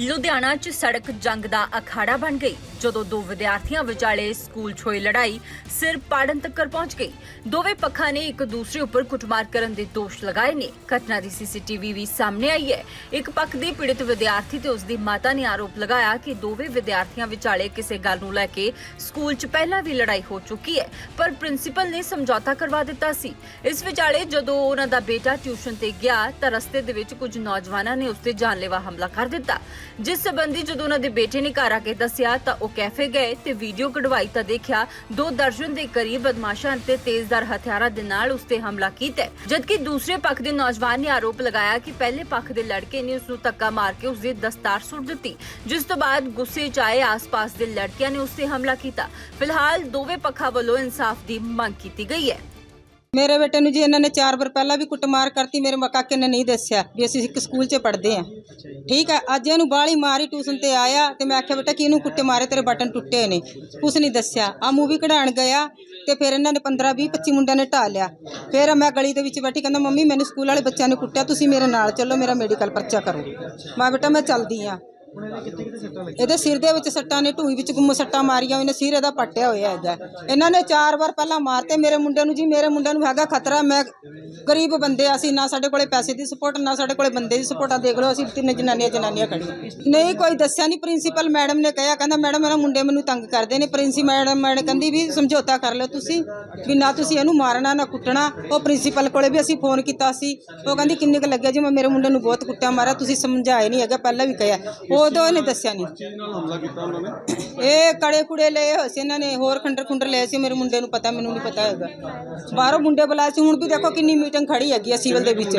ਲੁਧਿਆਣਾ 'ਚ ਸੜਕ ਜੰਗ ਦਾ ਅਖਾੜਾ ਬਣ ਗਈ। ਜਦੋਂ ਦੋ ਵਿਦਿਆਰਥੀਆਂ ਵਿਚਾਲੇ ਸਕੂਲ 'ਚ ਹੋਈ ਲੜਾਈ ਸਿਰ ਪਾੜਨ ਤੱਕ ਪਹੁੰਚ ਗਈ। ਦੋਵੇਂ ਪੱਖਾਂ ਨੇ ਇੱਕ ਦੂਸਰੇ ਉੱਪਰ ਕੁੱਟਮਾਰ ਕਰਨ ਦੇ ਦੋਸ਼ ਲਗਾਏ ਨੇ। ਘਟਨਾ ਦੀ ਸੀਸੀਟੀਵੀ ਵੀ ਸਾਹਮਣੇ ਆਈ ਹੈ। ਇੱਕ ਪੱਖ ਦੇ ਪੀੜਤ ਵਿਦਿਆਰਥੀ ਤੇ ਉਸ ਦੀ ਮਾਤਾ ਨੇ ਆਰੋਪ ਲਗਾਇਆ ਕਿ ਦੋਵੇਂ ਵਿਦਿਆਰਥੀਆਂ ਵਿਚਾਲੇ ਕਿਸੇ ਗੱਲ ਨੂੰ ਲੈ ਕੇ ਸਕੂਲ 'ਚ ਪਹਿਲਾਂ ਵੀ ਲੜਾਈ ਹੋ ਚੁੱਕੀ ਹੈ, ਪਰ ਪ੍ਰਿੰਸੀਪਲ ਨੇ ਸਮਝੌਤਾ ਕਰਵਾ ਦਿੱਤਾ ਸੀ। ਇਸ ਵਿਚਾਲੇ ਜਦੋਂ ਉਹਨਾਂ ਦਾ ਬੇਟਾ ਟਿਊਸ਼ਨ ਤੇ ਗਿਆ ਤਾਂ ਰਸਤੇ ਦੇ ਵਿੱਚ ਕੁਝ ਨੌਜਵਾਨਾਂ ਨੇ ਉਸ ਤੇ ਜਾਨਲੇਵਾ ਹਮਲਾ ਕਰ ਦਿੱਤਾ। ਜਿਸ ਸਬੰਧੀ ਜਦੋਂ ਉਹਨਾਂ ਦੇ ਬੇਟੇ ਨੇ ਘਰ ਆ ਕੇ ਦੱਸਿਆ ਤਾਂ ਉਹ ਕੈਫੇ ਗਏ ਤੇ ਵੀਡੀਓ ਕਢਵਾਈ ਤਾਂ ਦੇਖਿਆ ਦੋ ਦਰਜਨ ਦੇ ਕਰੀਬ ਬਦਮਾਸ਼ਾਂ ਤੇ ਤੇਜ਼ਧਾਰ ਹਥਿਆਰਾਂ ਦੇ ਨਾਲ ਉਸ ਤੇ ਹਮਲਾ ਕੀਤਾ ਹੈ। ਜਦਕਿ ਦੂਸਰੇ ਪੱਖ ਦੇ ਨੌਜਵਾਨ ਨੇ ਆਰੋਪ ਲਗਾਇਆ ਕਿ ਪਹਿਲੇ ਪੱਖ ਦੇ ਲੜਕੇ ਨੇ ਉਸ ਨੂੰ ਧੱਕਾ ਮਾਰ ਕੇ ਉਸ ਦੀ ਦਸਤਾਰ ਸੁੱਟ ਦਿੱਤੀ, ਜਿਸ ਤੋਂ ਬਾਅਦ ਗੁੱਸੇ 'ਚ ਆਏ ਆਸ-ਪਾਸ ਦੇ ਲੜਕਿਆਂ ਨੇ ਉਸ ਤੇ ਹਮਲਾ ਕੀਤਾ ਫਿਲਹਾਲ ਦੋਵੇਂ ਪੱਖਾਂ ਵੱਲੋਂ ਇਨਸਾਫ ਦੀ ਮੰਗ ਕੀਤੀ ਗਈ ਹੈ ਮੇਰੇ ਬੇਟੇ ਨੂੰ ਜੀ ਇਹਨਾਂ ਨੇ ਚਾਰ ਵਾਰ ਪਹਿਲਾਂ ਵੀ ਕੁੱਟਮਾਰ ਕਰਤੀ, ਮੇਰੇ ਕਾਕੇ ਨੇ ਨਹੀਂ ਦੱਸਿਆ ਵੀ ਅਸੀਂ ਇੱਕ ਸਕੂਲ 'ਚ ਪੜ੍ਹਦੇ ਆ ਠੀਕ ਹੈ ਅੱਜ ਇਹਨੂੰ ਬਾਹਲੀ ਮਾਰੀ ਟਿਊਸ਼ਨ ਤੇ ਆਇਆ ਤੇ ਮੈਂ ਆਖਿਆ, ਬੇਟਾ ਕਿ ਇਹਨੂੰ ਕੁੱਟੇ ਮਾਰੇ, ਤੇਰੇ ਬਟਨ ਟੁੱਟੇ ਨੇ। ਕੁਛ ਨਹੀਂ ਦੱਸਿਆ। ਆ ਮੂਵੀ ਕਢਾਣ ਗਿਆ ਤੇ ਫਿਰ ਇਹਨਾਂ ਨੇ 15 20 25 ਮੁੰਡਿਆਂ ਨੇ ਢਾ ਲਿਆ। ਫਿਰ ਮੈਂ ਗਲੀ ਦੇ ਵਿੱਚ ਬੈਠੀ, ਕਹਿੰਦਾ, ਮੰਮੀ, ਮੈਨੂੰ ਸਕੂਲ ਵਾਲੇ ਬੱਚਿਆਂ ਨੇ ਕੁੱਟਿਆ, ਤੁਸੀਂ ਮੇਰੇ ਨਾਲ ਚੱਲੋ, ਮੇਰਾ ਮੈਡੀਕਲ ਪਰਚਾ ਕਰੋ। ਮੈਂ ਬੇਟਾ, ਮੈਂ ਚੱਲਦੀ ਆ ਇਹਦੇ ਸਿਰ ਦੇ ਵਿੱਚ ਸੱਟਾਂ ਨੇ ਢੂਈ ਵਿੱਚ ਗੁੰਮ ਸੱਟਾਂ ਮਾਰੀਆਂ ਉਹਨੇ ਸਿਰ ਇਹਦਾ ਪੱਟਿਆ ਹੋਇਆ ਹੈਗਾ ਇਹਨਾਂ ਨੇ ਚਾਰ ਵਾਰ ਪਹਿਲਾਂ ਮਾਰਤੇ, ਮੇਰੇ ਮੁੰਡੇ ਨੂੰ ਜੀ, ਮੇਰੇ ਮੁੰਡੇ ਨੂੰ ਹੈਗਾ ਖਤਰਾ, ਮੈਂ ਗਰੀਬ ਬੰਦੇ ਅਸੀਂ ਨਾ ਸਾਡੇ ਕੋਲੇ ਪੈਸੇ ਦੀ ਸਪੋਰਟ ਨਾ ਸਾਡੇ ਕੋਲੇ ਬੰਦੇ ਦੀ ਸਪੋਰਟ ਆ ਦੇਖ ਲਓ, ਅਸੀਂ ਤਿੰਨ ਜਨਾਨੀਆਂ ਜਨਾਨੀਆਂ ਖੜੀਆਂ ਨਹੀਂ, ਕੋਈ ਦੱਸਿਆ ਨਹੀਂ, ਪ੍ਰਿੰਸੀਪਲ ਮੈਡਮ ਨੇ ਕਿਹਾ, ਕਹਿੰਦਾ, ਮੈਡਮ, ਇਹਨਾਂ ਮੁੰਡੇ ਮੈਨੂੰ ਤੰਗ ਕਰਦੇ ਨੇ। ਪ੍ਰਿੰਸੀ ਮੈਡਮ ਮੈਡਮ ਕਹਿੰਦੀ ਵੀ, ਸਮਝੌਤਾ ਕਰ ਲਓ ਤੁਸੀਂ, ਵੀ ਨਾ ਤੁਸੀਂ ਇਹਨੂੰ ਮਾਰਨਾ, ਨਾ ਕੁੱਟਣਾ। ਉਹ ਪ੍ਰਿੰਸੀਪਲ ਕੋਲੇ ਵੀ ਅਸੀਂ ਫੋਨ ਕੀਤਾ ਸੀ। ਉਹ ਕਹਿੰਦੀ, ਕਿੰਨੇ ਕੁ ਲੱਗਿਆ ਜੀ? ਮੈਂ, ਮੇਰੇ ਮੁੰਡੇ ਨੂੰ ਬਹੁਤ ਕੁੱਟਿਆ, ਮਾਰਿਆ, ਤੁਸੀਂ ਸਮਝਾਏ ਨਹੀਂ ਹੈਗਾ, ਪਹਿਲਾਂ ਵੀ ਕਿਹਾ ਉਦੋਂ ਇਹਨੇ ਦੱਸਿਆ ਨਹੀਂ। ਚੀਜ਼ ਨਾਲ ਹਮਲਾ ਕੀਤਾ ਉਹਨਾਂ ਨੇ? ਇਹ ਕੜੇ ਕੁੜੇ ਲਏ ਹੋਏ ਸੀ ਇਹਨਾਂ ਨੇ ਹੋਰ ਖੰਡਰ ਖੁੰਡਰ ਲਏ ਸੀ ਮੇਰੇ ਮੁੰਡੇ ਨੂੰ ਪਤਾ ਮੈਨੂੰ ਨਹੀਂ ਪਤਾ ਹੈਗਾ। ਬਾਹਰੋਂ ਮੁੰਡੇ ਬੁਲਾਏ ਸੀ ਹੁਣ ਵੀ ਦੇਖੋ ਕਿੰਨੀ ਮੀਟਿੰਗ ਖੜੀ ਹੈਗੀ ਆ ਸਿਵਲ ਦੇ ਵਿੱਚ।